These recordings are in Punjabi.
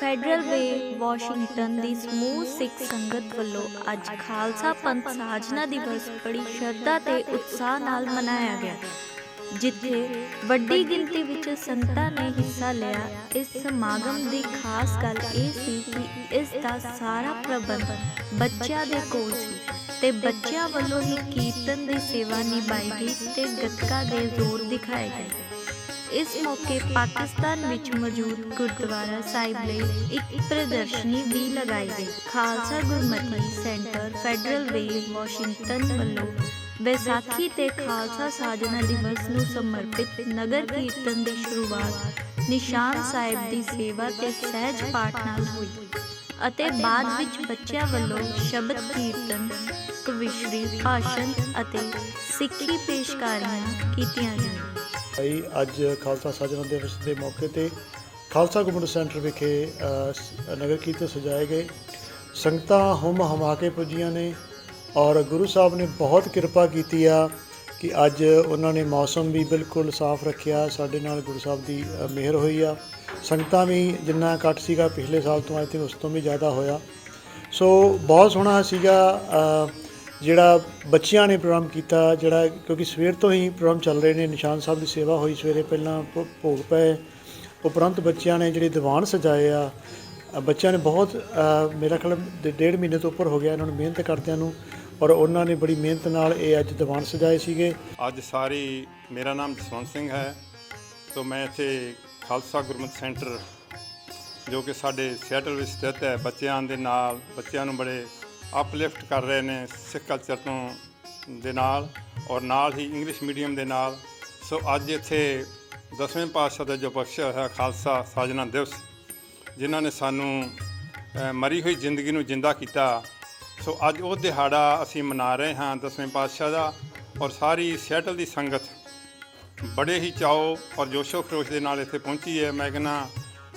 ਫੈਡਰਲ ਵੇ ਵਾਸ਼ਿੰਗਟਨ ਦੀ ਸਮੂਹ ਸਿੱਖ ਸੰਗਤ ਵੱਲੋਂ ਅੱਜ ਖਾਲਸਾ ਪੰਥ ਸਾਜਨਾ ਦਿਵਸ ਬੜੀ ਸ਼ਰਧਾ ਤੇ ਉਤਸ਼ਾਹ ਨਾਲ ਮਨਾਇਆ ਗਿਆ। ਜਿੱਥੇ ਵੱਡੀ ਗਿਣਤੀ ਵਿੱਚ ਸੰਗਤਾਂ ਨੇ ਹਿੱਸਾ ਲਿਆ। ਇਸ ਸਮਾਗਮ ਦੀ ਖਾਸ ਗੱਲ ਇਹ ਸੀ ਕਿ ਇਸ ਦਾ ਸਾਰਾ ਪ੍ਰਬੰਧ ਬੱਚਿਆਂ ਦੇ ਕੋਲ ਸੀ ਤੇ ਬੱਚਿਆਂ ਵੱਲੋਂ ਹੀ ਕੀਰਤਨ ਦੀ ਸੇਵਾ ਨਿਭਾਈ ਗਈ ਤੇ ਗੱਤਕਾ ਦੇ ਜ਼ੋਰ ਦਿਖਾਏ ਗਏ। ਇਸ ਮੌਕੇ ਪਾਕਿਸਤਾਨ ਵਿੱਚ ਮੌਜੂਦ ਗੁਰਦੁਆਰਾ ਸਾਹਿਬ ਲਈ ਇੱਕ ਪ੍ਰਦਰਸ਼ਨੀ ਵੀ ਲਗਾਈ ਗਈ। Khalsa Gurmat centre Federal Way Washington ਵੱਲੋਂ ਵਿਸਾਖੀ ਤੇ ਖਾਲਸਾ ਸਾਜਨਾ ਦਿਵਸ ਨੂੰ ਸਮਰਪਿਤ ਨਗਰ ਕੀਰਤਨ ਦੀ ਸ਼ੁਰੂਆਤ ਨਿਸ਼ਾਨ ਸਾਹਿਬ ਦੀ ਸੇਵਾ ਤੇ ਸਹਿਜ ਪਾਠ ਨਾਲ ਹੋਈ ਅਤੇ ਬਾਅਦ ਵਿੱਚ ਬੱਚਿਆਂ ਵੱਲੋਂ ਸ਼ਬਦ ਕੀਰਤਨ, ਕਵਿਸ਼ਰੀ, ਭਾਸ਼ਣ ਅਤੇ ਸਿੱਖੀ ਪੇਸ਼ਕਾਰੀਆਂ ਕੀਤੀਆਂ ਗਈਆਂ। ਭਾਈ, ਅੱਜ ਖਾਲਸਾ ਸਾਜਨਾ ਦਿਵਸ ਦੇ ਮੌਕੇ ਤੇ ਖਾਲਸਾ ਕਮਿਊਨਿਟੀ ਸੈਂਟਰ ਵਿਖੇ ਨਗਰ ਕੀਰਤਨ ਸਜਾਏ ਗਏ। ਸੰਗਤਾਂ ਹੁਮ ਹਮਾ ਕੇ ਪੁੱਜੀਆਂ ਨੇ ਔਰ ਗੁਰੂ ਸਾਹਿਬ ਨੇ ਬਹੁਤ ਕਿਰਪਾ ਕੀਤੀ ਆ ਕਿ ਅੱਜ ਉਹਨਾਂ ਨੇ ਮੌਸਮ ਵੀ ਬਿਲਕੁਲ ਸਾਫ਼ ਰੱਖਿਆ। ਸਾਡੇ ਨਾਲ ਗੁਰੂ ਸਾਹਿਬ ਦੀ ਮਿਹਰ ਹੋਈ ਆ। ਸੰਗਤਾਂ ਵੀ ਜਿੰਨਾ ਘੱਟ ਸੀਗਾ, ਪਿਛਲੇ ਸਾਲ ਤੋਂ ਅੱਜ ਤੇ ਉਸ ਤੋਂ ਵੀ ਜ਼ਿਆਦਾ ਹੋਇਆ। ਸੋ ਬਹੁਤ ਸੋਹਣਾ ਸੀਗਾ ਜਿਹੜਾ ਬੱਚਿਆਂ ਨੇ ਪ੍ਰੋਗਰਾਮ ਕੀਤਾ, ਜਿਹੜਾ ਕਿਉਂਕਿ ਸਵੇਰ ਤੋਂ ਹੀ ਪ੍ਰੋਗਰਾਮ ਚੱਲ ਰਹੇ ਨੇ, ਨਿਸ਼ਾਨ ਸਾਹਿਬ ਦੀ ਸੇਵਾ ਹੋਈ ਸਵੇਰੇ, ਪਹਿਲਾਂ ਭੋ- ਭੋਗ ਪਏ, ਉਪਰੰਤ ਬੱਚਿਆਂ ਨੇ ਜਿਹੜੇ ਦੀਵਾਨ ਸਜਾਏ ਆ ਬੱਚਿਆਂ ਨੇ ਬਹੁਤ ਮੇਰਾ ਖਿਆਲ ਡੇਢ ਮਹੀਨੇ ਤੋਂ ਉੱਪਰ ਹੋ ਗਿਆ ਇਹਨਾਂ ਨੂੰ ਮਿਹਨਤ ਕਰਦਿਆਂ ਨੂੰ, ਔਰ ਉਹਨਾਂ ਨੇ ਬੜੀ ਮਿਹਨਤ ਨਾਲ ਇਹ ਅੱਜ ਦੀਵਾਨ ਸਜਾਏ ਸੀਗੇ। ਅੱਜ ਸਾਰੀ, ਮੇਰਾ ਨਾਮ ਜਸਵੰਤ ਸਿੰਘ ਹੈ, ਤੋਂ ਮੈਂ ਇੱਥੇ ਖਾਲਸਾ ਗੁਰਮਤਿ ਸੈਂਟਰ, ਜੋ ਕਿ ਸਾਡੇ ਸਿਆਟਲ ਵਿੱਚ ਸਥਿਤ ਹੈ, ਬੱਚਿਆਂ ਦੇ ਨਾਲ, ਬੱਚਿਆਂ ਨੂੰ ਬੜੇ ਅਪਲਿਫਟ ਕਰ ਰਹੇ ਨੇ ਸਿੱਖ ਕਲਚਰ ਤੋਂ ਦੇ ਨਾਲ ਔਰ ਨਾਲ ਹੀ ਇੰਗਲਿਸ਼ ਮੀਡੀਅਮ ਦੇ ਨਾਲ। ਸੋ ਅੱਜ ਇੱਥੇ ਦਸਵੇਂ ਪਾਤਸ਼ਾਹ ਦਾ ਜੋ ਬਖਸ਼ਿਆ ਹੋਇਆ ਖਾਲਸਾ ਸਾਜਨਾ ਦਿਵਸ, ਜਿਨ੍ਹਾਂ ਨੇ ਸਾਨੂੰ ਮਰੀ ਹੋਈ ਜ਼ਿੰਦਗੀ ਨੂੰ ਜਿੰਦਾ ਕੀਤਾ। ਸੋ ਅੱਜ ਉਹ ਦਿਹਾੜਾ ਅਸੀਂ ਮਨਾ ਰਹੇ ਹਾਂ ਦਸਵੇਂ ਪਾਤਸ਼ਾਹ ਦਾ ਔਰ ਸਾਰੀ ਸਿਆਟਲ ਦੀ ਸੰਗਤ ਬੜੇ ਹੀ ਚਾਓ ਔਰ ਜੋਸ਼ੋ ਖਰੋਸ਼ ਦੇ ਨਾਲ ਇੱਥੇ ਪਹੁੰਚੀ ਹੈ। ਮੈਂ ਕਹਿੰਦਾ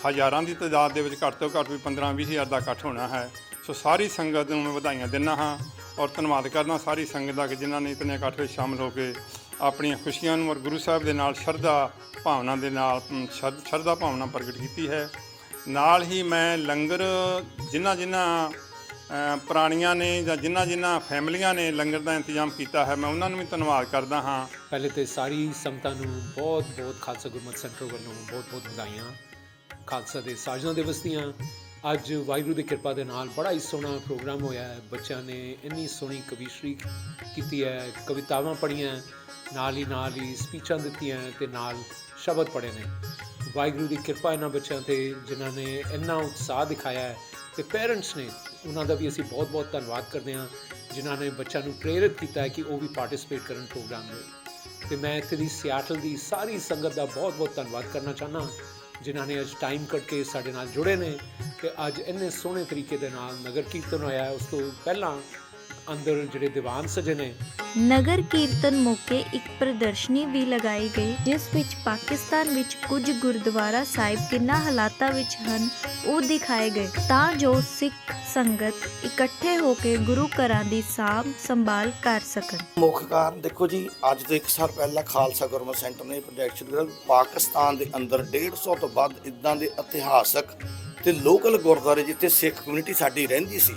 ਹਜ਼ਾਰਾਂ ਦੀ ਤਾਦਾਦ ਦੇ ਵਿੱਚ ਘੱਟ ਤੋਂ ਘੱਟ ਵੀ 15-20 ਹਜ਼ਾਰ ਦਾ ਇਕੱਠ ਹੋਣਾ ਹੈ। ਸੋ ਸਾਰੀ ਸੰਗਤ ਨੂੰ ਮੈਂ ਵਧਾਈਆਂ ਦਿੰਦਾ ਹਾਂ ਔਰ ਧੰਨਵਾਦ ਕਰਦਾ ਸਾਰੀ ਸੰਗਤ ਦਾ ਕਿ ਜਿਨ੍ਹਾਂ ਨੇ ਇਤਨੇ ਇਕੱਠ ਵਿੱਚ ਸ਼ਾਮਲ ਹੋ ਕੇ ਆਪਣੀਆਂ ਖੁਸ਼ੀਆਂ ਨੂੰ ਔਰ ਗੁਰੂ ਸਾਹਿਬ ਦੇ ਨਾਲ ਸ਼ਰਧਾ ਭਾਵਨਾ ਦੇ ਨਾਲ ਅਮ, ਸ਼ਰਧਾ ਭਾਵਨਾ ਪ੍ਰਗਟ ਕੀਤੀ ਹੈ। ਨਾਲ ਹੀ ਮੈਂ ਲੰਗਰ ਜਿਨ੍ਹਾਂ ਜਿਨ੍ਹਾਂ ਪ੍ਰਾਣੀਆਂ ਨੇ ਜਾਂ ਜਿਨ੍ਹਾਂ ਜਿਨ੍ਹਾਂ ਫੈਮਲੀਆਂ ਨੇ ਲੰਗਰ ਦਾ ਇੰਤਜ਼ਾਮ ਕੀਤਾ ਹੈ ਮੈਂ ਉਹਨਾਂ ਨੂੰ ਵੀ ਧੰਨਵਾਦ ਕਰਦਾ ਹਾਂ। ਪਹਿਲੇ ਤੇ ਸਾਰੀ ਸੰਗਤਾਂ ਨੂੰ ਬਹੁਤ ਬਹੁਤ ਖਾਲਸਾ ਗੁਰਮਤਿ ਸੈਂਟਰ ਵੱਲੋਂ ਬਹੁਤ ਬਹੁਤ ਵਧਾਈਆਂ। ਖਾਲਸਾ ਦੇ ਸਾਜਨਾ ਦਿਵਸ ਦੀਆਂ ਅੱਜ ਵਾਹਿਗੁਰੂ ਦੀ ਕਿਰਪਾ ਦੇ ਨਾਲ ਬੜਾ ਹੀ ਸੋਹਣਾ ਪ੍ਰੋਗਰਾਮ ਹੋਇਆ ਹੈ। ਬੱਚਿਆਂ ਨੇ ਇੰਨੀ ਸੋਹਣੀ ਕਵਿਸ਼ਰੀ ਕੀਤੀ ਹੈ, ਕਵਿਤਾਵਾਂ ਪੜ੍ਹੀਆਂ ਨਾਲ ਹੀ ਨਾਲ ਹੀ ਸਪੀਚਾਂ ਦਿੱਤੀਆਂ ਤੇ ਨਾਲ ਸ਼ਬਦ ਪੜ੍ਹੇ ਨੇ। ਵਾਹਿਗੁਰੂ ਦੀ ਕਿਰਪਾ ਇਹਨਾਂ ਬੱਚਿਆਂ ਤੇ ਜਿਨ੍ਹਾਂ ਨੇ ਇੰਨਾ ਉਤਸ਼ਾਹ ਦਿਖਾਇਆ ਹੈ ਤੇ ਪੇਰੈਂਟਸ ਨੇ ਉਹਨਾਂ ਦਾ ਵੀ ਅਸੀਂ ਬਹੁਤ ਬਹੁਤ ਧੰਨਵਾਦ ਕਰਦੇ ਹਾਂ, ਜਿਨ੍ਹਾਂ ਨੇ ਬੱਚਿਆਂ ਨੂੰ ਪ੍ਰੇਰਿਤ ਕੀਤਾ ਹੈ ਕਿ ਉਹ ਵੀ ਪਾਰਟਿਸਿਪੇਟ ਕਰਨ ਪ੍ਰੋਗਰਾਮ ਵਿੱਚ। ਤੇ ਮੈਂ ਇੱਥੇ ਦੀ ਸਿਆਟਲ ਦੀ ਸਾਰੀ ਸੰਗਤ ਦਾ ਬਹੁਤ ਬਹੁਤ ਧੰਨਵਾਦ ਕਰਨਾ ਚਾਹਨਾ ਜਿਨ੍ਹਾਂ ਨੇ ਅੱਜ ਟਾਈਮ ਕੱਢ ਕੇ ਸਾਡੇ ਨਾਲ ਜੁੜੇ ਨੇ ਤੇ ਅੱਜ ਇੰਨੇ ਸੋਹਣੇ ਤਰੀਕੇ ਦੇ ਨਾਲ ਨਗਰ ਕੀਰਤਨ ਹੋਇਆ ਉਸ ਤੋਂ ਪਹਿਲਾਂ ਅੰਦਰ ਜਿਹੜੇ ਦੀਵਾਨ ਸਜੇ ਨੇ। ਨਗਰ ਕੀਰਤਨ ਮੌਕੇ ਇੱਕ ਪ੍ਰਦਰਸ਼ਨੀ ਵੀ ਲਗਾਈ ਗਈ ਜਿਸ ਵਿੱਚ ਪਾਕਿਸਤਾਨ ਵਿੱਚ ਕੁਝ ਗੁਰਦੁਆਰਾ ਸਾਹਿਬ ਕਿੰਨਾ ਹਾਲਾਤਾਂ ਵਿੱਚ ਹਨ ਉਹ ਦਿਖਾਏ ਗਏ। ਤਾਂ ਜੋ ਸਿੱਖ ਸੰਗਤ ਇਕੱਠੇ ਹੋ ਕੇ ਗੁਰੂ ਘਰਾਂ ਦੀ ਸਾਂਭ ਸੰਭਾਲ ਕਰ ਸਕਣ। ਮੁੱਖ ਕਾਰਨ ਦੇਖੋ ਜੀ ਅੱਜ ਤੋਂ 1 ਸਾਲ ਪਹਿਲਾਂ ਖਾਲਸਾ ਗੁਰਮਤਿ ਸੈਂਟਰ ਨੇ ਪ੍ਰੋਜੈਕਟ ਸ਼ੁਰੂ ਕੀਤਾ ਪਾਕਿਸਤਾਨ ਦੇ ਅੰਦਰ 150 ਤੋਂ ਵੱਧ ਇਦਾਂ ਦੇ ਇਤਿਹਾਸਕ ਤੇ ਲੋਕਲ ਗੁਰਦੁਆਰੇ ਜਿੱਥੇ ਸਿੱਖ ਕਮਿਊਨਿਟੀ ਸਾਡੀ ਰਹਿੰਦੀ ਸੀ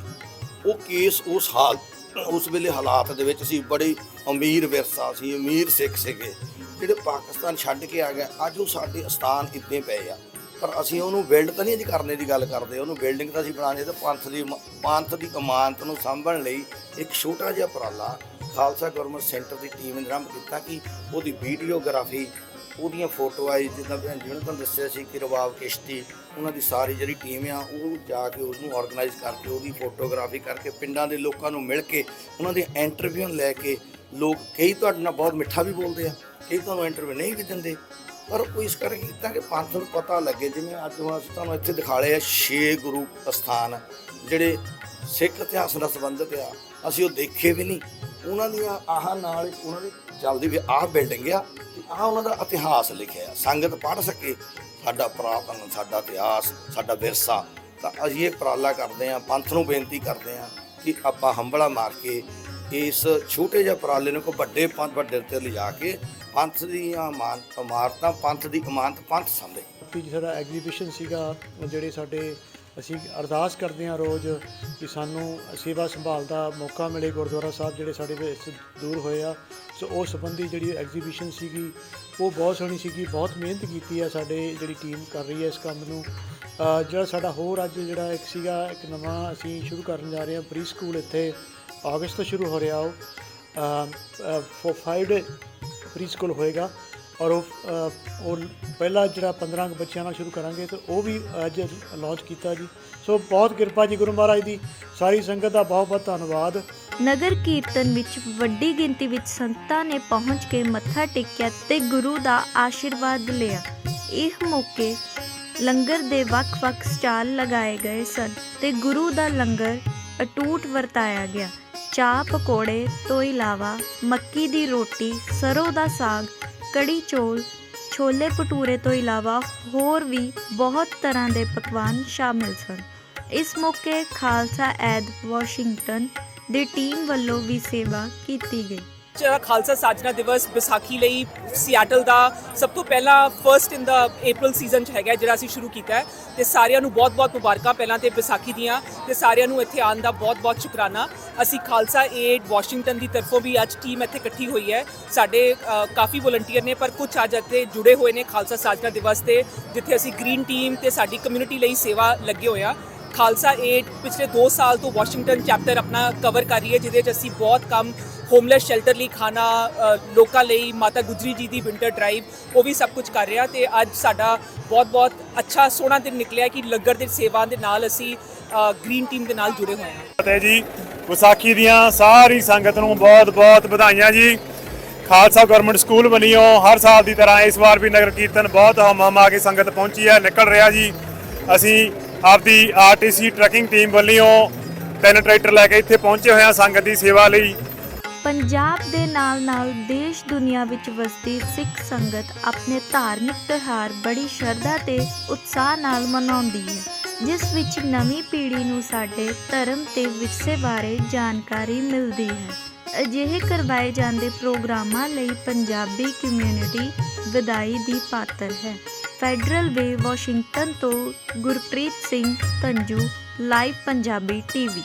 ਉਹ ਕੇਸ ਉਸ ਹਾਲ ਉਸ ਵੇਲੇ ਹਾਲਾਤ ਦੇ ਵਿੱਚ ਸੀ, ਬੜੀ ਅਮੀਰ ਵਿਰਸਾ ਸੀ, ਅਮੀਰ ਸਿੱਖ ਸੀਗੇ। ਜਿਹੜੇ ਪਾਕਿਸਤਾਨ ਛੱਡ ਕੇ ਆ ਗਏ, ਅੱਜ ਉਹ ਸਾਡੇ ਅਸਥਾਨ ਇੱਦਾਂ ਪਏ ਆ। ਪਰ ਅਸੀਂ ਉਹਨੂੰ ਬਿਲਡ ਤਾਂ ਨਹੀਂ ਅੱਜ ਕਰਨੇ ਦੀ ਗੱਲ ਕਰਦੇ, ਉਹਨੂੰ ਬਿਲਡਿੰਗ ਤਾਂ ਅਸੀਂ ਬਣਾਉਣੀ ਤੇ ਪੰਥ ਦੀ ਪੰਥ ਦੀ ਅਮਾਨਤ ਨੂੰ ਸਾਂਭਣ ਲਈ ਇੱਕ ਛੋਟਾ ਜਿਹਾ ਉਪਰਾਲਾ ਖਾਲਸਾ ਗਵਰਨਮੈਂਟ ਸੈਂਟਰ ਦੀ ਟੀਮ ਨੇ ਆਰੰਭ ਕੀਤਾ ਕਿ ਉਹਦੀ ਵੀਡੀਓਗ੍ਰਾਫੀ ਉਹਦੀਆਂ ਫੋਟੋਆਂ ਜਿੱਦਾਂ ਭੈਣ ਜੀ ਨੇ ਤੁਹਾਨੂੰ ਦੱਸਿਆ ਸੀ ਕਿ ਰਬਾਬ ਕਿਸ਼ਤੀ, ਉਹਨਾਂ ਦੀ ਸਾਰੀ ਜਿਹੜੀ ਟੀਮ ਆ, ਉਹ ਜਾ ਕੇ ਉਹਨੂੰ ਆਰਗੇਨਾਈਜ਼ ਕਰਕੇ, ਉਹਦੀ ਫੋਟੋਗ੍ਰਾਫੀ ਕਰਕੇ, ਪਿੰਡਾਂ ਦੇ ਲੋਕਾਂ ਨੂੰ ਮਿਲ ਕੇ, ਉਹਨਾਂ ਦੇ ਇੰਟਰਵਿਊ ਲੈ ਕੇ, ਲੋਕ ਕਈ ਤੁਹਾਡੇ ਨਾਲ ਬਹੁਤ ਮਿੱਠਾ ਵੀ ਬੋਲਦੇ ਆ, ਕਈ ਤੁਹਾਨੂੰ ਇੰਟਰਵਿਊ ਨਹੀਂ ਵੀ ਦਿੰਦੇ, ਪਰ ਉਹ ਇਸ ਕਰਕੇ ਕੀਤਾ ਕਿ ਪੰਥ ਨੂੰ ਪਤਾ ਲੱਗੇ, ਜਿਵੇਂ ਅੱਜ ਹੁਣ ਅਸੀਂ ਤੁਹਾਨੂੰ ਇੱਥੇ ਦਿਖਾ ਲਏ ਆ ਛੇ ਗੁਰੂ ਅਸਥਾਨ, ਜਿਹੜੇ ਸਿੱਖ ਇਤਿਹਾਸ ਨਾਲ ਸੰਬੰਧਿਤ ਆ, ਅਸੀਂ ਉਹ ਦੇਖੇ ਵੀ ਨਹੀਂ, ਉਹਨਾਂ ਦੀਆਂ ਆਹਾਂ ਨਾਲ, ਉਹਨਾਂ ਦੇ ਚੱਲਦੀ ਵੀ ਆਹ ਬਿਲਡਿੰਗ ਆ, ਆਹ ਉਹਨਾਂ ਦਾ ਇਤਿਹਾਸ ਲਿਖਿਆ ਆ। ਸੰਗਤ ਪੜ੍ਹ ਸਕੇ, ਸਾਡਾ ਪੁਰਾਤਨ, ਸਾਡਾ ਇਤਿਹਾਸ, ਸਾਡਾ ਵਿਰਸਾ। ਤਾਂ ਅਸੀਂ ਇਹ ਉਪਰਾਲਾ ਕਰਦੇ ਆ ਪੰਥ ਨੂੰ ਬੇਨਤੀ ਕਰਦੇ ਆ ਕਿ ਆਪਾਂ ਹੰਬਲਾ ਮਾਰ ਕੇ ਇਸ ਛੋਟੇ ਜਿਹੇ ਉਪਰਾਲੇ ਨੂੰ ਕੋ ਵੱਡੇ ਪੰਥ, ਵੱਡੇ ਤੇ ਲਿਜਾ ਕੇ ਪੰਥ ਦੀਆਂ ਇਮਾਨ- ਇਮਾਰਤਾਂ, ਪੰਥ ਦੀ ਇਮਾਨਤ ਪੰਥ ਸਮਝੇ ਬਾਕੀ ਜਿਹੜਾ ਐਗਜ਼ੀਬਿਸ਼ਨ ਸੀਗਾ ਜਿਹੜੇ ਸਾਡੇ ਅਸੀਂ ਅਰਦਾਸ ਕਰਦੇ ਹਾਂ ਰੋਜ਼ ਕਿ ਸਾਨੂੰ ਸੇਵਾ ਸੰਭਾਲ ਦਾ ਮੌਕਾ ਮਿਲੇ ਗੁਰਦੁਆਰਾ ਸਾਹਿਬ ਜਿਹੜੇ ਸਾਡੇ ਵਿੱਚ ਦੂਰ ਹੋਏ ਆ। ਸੋ ਉਹ ਸੰਬੰਧੀ ਜਿਹੜੀ ਐਗਜ਼ੀਬਿਸ਼ਨ ਸੀਗੀ, ਉਹ ਬਹੁਤ ਸੋਹਣੀ ਸੀਗੀ, ਬਹੁਤ ਮਿਹਨਤ ਕੀਤੀ ਆ ਸਾਡੇ ਜਿਹੜੀ ਟੀਮ ਕਰ ਰਹੀ ਹੈ ਇਸ ਕੰਮ ਨੂੰ। ਜਿਹੜਾ ਸਾਡਾ ਹੋਰ ਅੱਜ ਜਿਹੜਾ ਇੱਕ ਸੀਗਾ, ਇੱਕ ਨਵਾਂ ਅਸੀਂ ਸ਼ੁਰੂ ਕਰਨ ਜਾ ਰਹੇ ਹਾਂ ਪ੍ਰੀ ਸਕੂਲ ਇੱਥੇ, ਅਗਸਤ ਤੋਂ ਸ਼ੁਰੂ ਹੋ ਰਿਹਾ ਉਹ। ਫੋਰ 5 ਡੇ ਪ੍ਰੀ ਸਕੂਲ ਹੋਏਗਾ। ਔਰ ਉਹ ਉਹ ਪਹਿਲਾ ਜਿਹੜਾ 15 ਕੁ ਬੱਚਿਆਂ ਨਾਲ ਸ਼ੁਰੂ ਕਰਾਂਗੇ ਤੇ ਉਹ ਵੀ ਅੱਜ ਲਾਂਚ ਕੀਤਾ ਜੀ। ਸੋ ਬਹੁਤ ਕਿਰਪਾ ਜੀ ਗੁਰੂ ਮਹਾਰਾਜ ਦੀ। ਸਾਰੀ ਸੰਗਤ ਦਾ ਬਹੁਤ ਬਹੁਤ ਧੰਨਵਾਦ। ਨਗਰ ਕੀਰਤਨ ਵਿੱਚ ਵੱਡੀ ਗਿਣਤੀ ਵਿੱਚ ਸੰਗਤਾਂ ਨੇ ਪਹੁੰਚ ਕੇ ਮੱਥਾ ਟੇਕਿਆ ਤੇ ਗੁਰੂ ਦਾ ਆਸ਼ੀਰਵਾਦ ਲਿਆ। ਇਹ ਮੌਕੇ ਲੰਗਰ ਦੇ ਵੱਖ-ਵੱਖ ਸਟਾਲ ਲਗਾਏ ਗਏ ਸਨ ਤੇ ਗੁਰੂ ਦਾ ਲੰਗਰ ਅਟੂਟ ਵਰਤਾਇਆ ਗਿਆ। ਚਾਹ ਪਕੌੜੇ ਤੋਂ ਇਲਾਵਾ ਮੱਕੀ ਦੀ ਰੋਟੀ, ਸਰੋਂ ਦਾ ਸਾਗ ਕੜੀ ਚੌਲ, ਛੋਲੇ ਭਟੂਰੇ ਤੋਂ ਇਲਾਵਾ ਹੋਰ ਵੀ ਬਹੁਤ ਤਰ੍ਹਾਂ ਦੇ ਪਕਵਾਨ ਸ਼ਾਮਿਲ ਸਨ। ਇਸ ਮੌਕੇ ਖਾਲਸਾ ਐਦ ਵਾਸ਼ਿੰਗਟਨ ਦੀ ਟੀਮ ਵੱਲੋਂ ਵੀ ਸੇਵਾ ਕੀਤੀ ਗਈ। ਖਾਲਸਾ ਸਾਜਨਾ ਦਿਵਸ ਵਿਸਾਖੀ ਲਈ ਸਿਆਟਲ ਦਾ ਸਭ ਤੋਂ ਪਹਿਲਾਂ first in the April season ਚ ਹੈਗਾ ਜਿਹੜਾ ਅਸੀਂ ਸ਼ੁਰੂ ਕੀਤਾ ਹੈ। ਤੇ ਸਾਰਿਆਂ ਨੂੰ ਬਹੁਤ-ਬਹੁਤ ਮੁਬਾਰਕਾਂ ਪਹਿਲਾਂ ਤੇ ਵਿਸਾਖੀ ਦੀਆਂ। ਤੇ ਸਾਰਿਆਂ ਨੂੰ ਇੱਥੇ ਆਉਣ ਦਾ ਬਹੁਤ-ਬਹੁਤ ਸ਼ੁਕਰਾਨਾ। ਅਸੀਂ ਖਾਲਸਾ ਏਡ ਵਾਸ਼ਿੰਗਟਨ ਦੀ ਤਰਫੋਂ ਵੀ ਅੱਜ ਟੀਮ ਇੱਥੇ ਇਕੱਠੀ ਹੋਈ ਹੈ। ਸਾਡੇ ਕਾਫੀ ਵੋਲੰਟੀਅਰ ਨੇ, ਪਰ ਕੁਝ ਅੱਜ ਇੱਥੇ ਜੁੜੇ ਹੋਏ ਨੇ ਖਾਲਸਾ ਸਾਜਨਾ ਦਿਵਸ ਤੇ, ਜਿੱਥੇ ਅਸੀਂ ਗ੍ਰੀਨ ਟੀਮ ਤੇ ਸਾਡੀ ਕਮਿਊਨਿਟੀ ਲਈ ਸੇਵਾ ਲੱਗੇ ਹੋਏ ਆ। ਖਾਲਸਾ ਏਡ ਪਿਛਲੇ 2 ਸਾਲ ਤੋਂ ਵਾਸ਼ਿੰਗਟਨ ਚੈਪਟਰ ਆਪਣਾ ਕਵਰ ਕਰ ਰਹੀ ਹੈ, ਜਿਹਦੇ 'ਚ ਅਸੀਂ ਬਹੁਤ ਕੰਮ ਹੋਮਲੈਸ ਸ਼ੈਲਟਰ ਲਈ ਖਾਣਾ ਲੋਕਾਂ ਲਈ ਮਾਤਾ ਗੁਜਰੀ ਜੀ ਦੀ ਵਿੰਟਰ ਡਰਾਈਵ ਉਹ ਵੀ ਸਭ ਕੁਝ ਕਰ ਰਿਹਾ ਤੇ ਅੱਜ ਸਾਡਾ ਬਹੁਤ ਬਹੁਤ ਅੱਛਾ ਸੋਹਣਾ ਦਿਨ ਨਿਕਲਿਆ ਕਿ ਲੰਗਰ ਦੀ ਸੇਵਾ ਦੇ ਨਾਲ ਅਸੀਂ ਗ੍ਰੀਨ ਟੀਮ ਦੇ ਨਾਲ ਜੁੜੇ ਹੋਏ ਹਾਂ। ਫਤਿਹ ਜੀ, ਵਿਸਾਖੀ ਦੀਆਂ ਸਾਰੀ ਸੰਗਤ ਨੂੰ ਬਹੁਤ-ਬਹੁਤ ਵਧਾਈਆਂ ਜੀ। ਖਾਲਸਾ ਗਵਰਨਮੈਂਟ ਸਕੂਲ ਬਣੀਓ ਹਰ ਸਾਲ ਦੀ ਤਰ੍ਹਾਂ ਇਸ ਵਾਰ ਵੀ ਨਗਰ ਕੀਰਤਨ ਬਹੁਤ ਹਮ ਆ ਕੇ ਸੰਗਤ ਪਹੁੰਚੀ ਹੈ, ਨਿਕਲ ਰਿਹਾ ਜੀ। ਅਸੀਂ ਆਪਦੀ ਆਰਟੀਸੀ ਟਰੈਕਿੰਗ ਟੀਮ ਵੱਲੋਂ ਤਿੰਨ ਟਰੈਕਟਰ ਲੈ ਕੇ ਇੱਥੇ ਪਹੁੰਚੇ ਹੋਏ ਹਾਂ ਸੰਗਤ ਦੀ ਸੇਵਾ ਲਈ। ਪੰਜਾਬ ਦੇ ਨਾਲ-ਨਾਲ ਦੇਸ਼ ਦੁਨੀਆ ਵਿੱਚ ਵਸਦੀ ਸਿੱਖ ਸੰਗਤ ਆਪਣੇ ਧਾਰਮਿਕ ਤਿਉਹਾਰ ਬੜੀ ਸ਼ਰਧਾ ਤੇ ਉਤਸ਼ਾਹ ਨਾਲ ਮਨਾਉਂਦੀ ਹੈ, ਜਿਸ ਵਿੱਚ ਨਵੀਂ ਪੀੜ੍ਹੀ ਨੂੰ ਸਾਡੇ ਧਰਮ ਤੇ ਵਿਰਸੇ ਬਾਰੇ ਜਾਣਕਾਰੀ ਮਿਲਦੀ ਹੈ। ਅਜਿਹੇ ਕਰਵਾਏ ਜਾਂਦੇ ਪ੍ਰੋਗਰਾਮਾਂ ਲਈ ਪੰਜਾਬੀ ਕਮਿਊਨਿਟੀ ਵਧਾਈ ਦੀ ਪਾਤਰ ਹੈ। ਫੈਡਰਲ ਵੇ ਵਾਸ਼ਿੰਗਟਨ ਤੋਂ ਗੁਰਪ੍ਰੀਤ ਸਿੰਘ ਤੰਜੂ, ਲਾਈਵ ਪੰਜਾਬੀ ਟੀਵੀ।